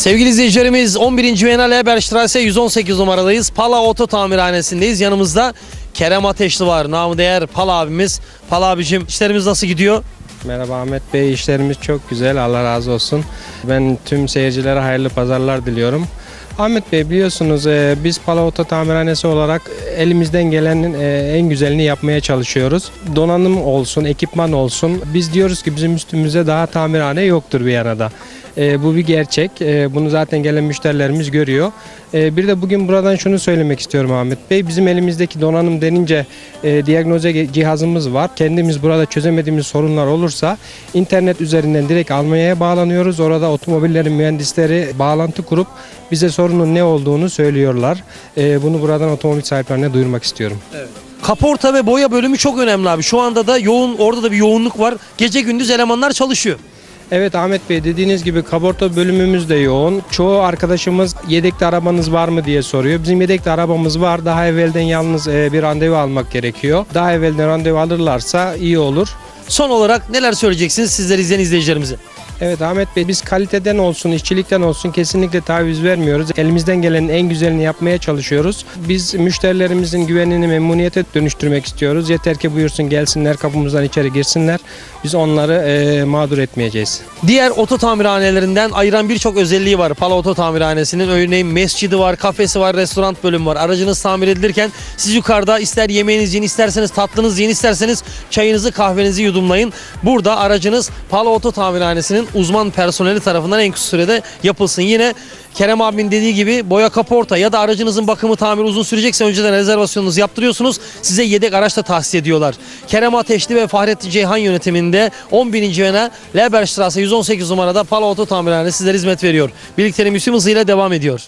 Sevgili izleyicilerimiz 11. Bienal Eberstrasse 118 numaradayız. Pala Oto Tamirhanesi'ndeyiz. Yanımızda Kerem Ateşli var. Namı değer Pala abimiz. Pala abicim işlerimiz nasıl gidiyor? Merhaba Ahmet Bey, işlerimiz çok güzel. Allah razı olsun. Ben tüm seyircilere hayırlı pazarlar diliyorum. Ahmet Bey biliyorsunuz e, biz Pala Oto Tamirhanesi olarak elimizden gelenin e, en güzelini yapmaya çalışıyoruz. Donanım olsun, ekipman olsun. Biz diyoruz ki bizim üstümüzde daha tamirhane yoktur bir yanada. E, bu bir gerçek. E, bunu zaten gelen müşterilerimiz görüyor. E, bir de bugün buradan şunu söylemek istiyorum Ahmet Bey. Bizim elimizdeki donanım denince e, diagnoze cihazımız var. Kendimiz burada çözemediğimiz sorunlar olursa internet üzerinden direkt Almanya'ya bağlanıyoruz. Orada otomobillerin mühendisleri bağlantı kurup bize sorunun ne olduğunu söylüyorlar. E, bunu buradan otomobil sahiplerine duyurmak istiyorum. Kaporta ve boya bölümü çok önemli abi. Şu anda da yoğun orada da bir yoğunluk var. Gece gündüz elemanlar çalışıyor. Evet Ahmet Bey dediğiniz gibi kaporta bölümümüz de yoğun. Çoğu arkadaşımız yedekli arabanız var mı diye soruyor. Bizim yedekli arabamız var. Daha evvelden yalnız e, bir randevu almak gerekiyor. Daha evvelden randevu alırlarsa iyi olur. Son olarak neler söyleyeceksiniz sizler izleyen izleyicilerimize? Evet Ahmet Bey biz kaliteden olsun, işçilikten olsun kesinlikle taviz vermiyoruz. Elimizden gelenin en güzelini yapmaya çalışıyoruz. Biz müşterilerimizin güvenini memnuniyete dönüştürmek istiyoruz. Yeter ki buyursun gelsinler kapımızdan içeri girsinler. Biz onları e, mağdur etmeyeceğiz. Diğer oto tamirhanelerinden ayıran birçok özelliği var. Pala Oto Tamirhanesi'nin örneğin mescidi var, kafesi var, restoran bölümü var. Aracınız tamir edilirken siz yukarıda ister yemeğinizi yiyin, isterseniz tatlınız yiyin, isterseniz çayınızı, kahvenizi yudumlayın. Burada aracınız Pala Oto Tamirhanesi'nin uzman personeli tarafından en kısa sürede yapılsın. Yine Kerem abimin dediği gibi boya kaporta ya da aracınızın bakımı tamiri uzun sürecekse önceden rezervasyonunuzu yaptırıyorsunuz. Size yedek araç da tahsis ediyorlar. Kerem Ateşli ve Fahrettin Ceyhan yönetiminde 11. Vena Leberstrasse 118 numarada Pala Oto Tamirhanesi sizlere hizmet veriyor. Birliktelik Müslüm hızıyla devam ediyor.